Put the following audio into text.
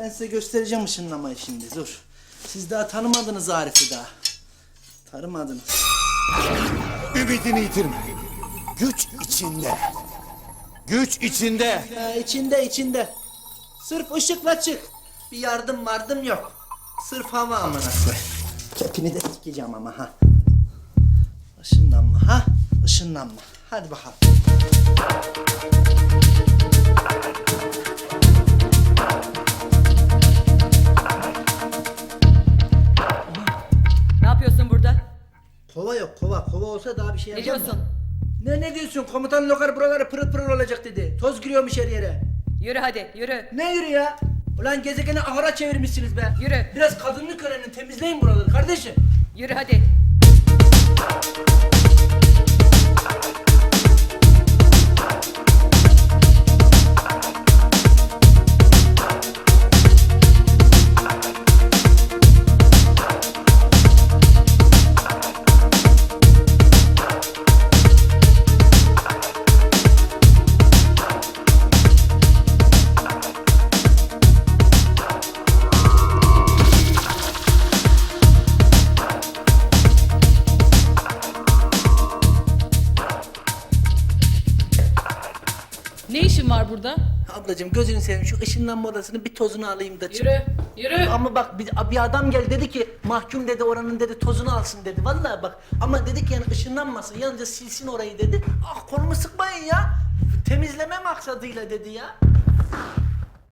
Ben size göstereceğim ışınlamayı şimdi dur. Siz daha tanımadınız Arif'i daha. Tanımadınız. Ümidini yitirme. Güç içinde. Güç içinde. Ya içinde içinde. Sırf ışıkla çık. Bir yardım vardım yok. Sırf hava amına koy. Kepini de sikeceğim ama ha. Işınlanma ha. Işınlanma. Hadi bakalım. Kova yok kova. Kova olsa daha bir şey Ne yapacağım diyorsun? Ne ne diyorsun? Komutan lokar buraları pırıl pırıl olacak dedi. Toz giriyormuş her yere. Yürü hadi yürü. Ne yürü ya? Ulan gezegeni ahıra çevirmişsiniz be. Yürü. Biraz kadınlık öğrenin temizleyin buraları kardeşim. Yürü hadi. Ne işin var burada? Ablacığım gözünü seveyim şu ışınlanma odasının bir tozunu alayım da çık. Yürü, yürü. Ama bak bir, bir adam geldi dedi ki mahkum dedi oranın dedi tozunu alsın dedi. Vallahi bak ama dedi ki yani ışınlanmasın yalnızca silsin orayı dedi. Ah kolumu sıkmayın ya. Temizleme maksadıyla dedi ya.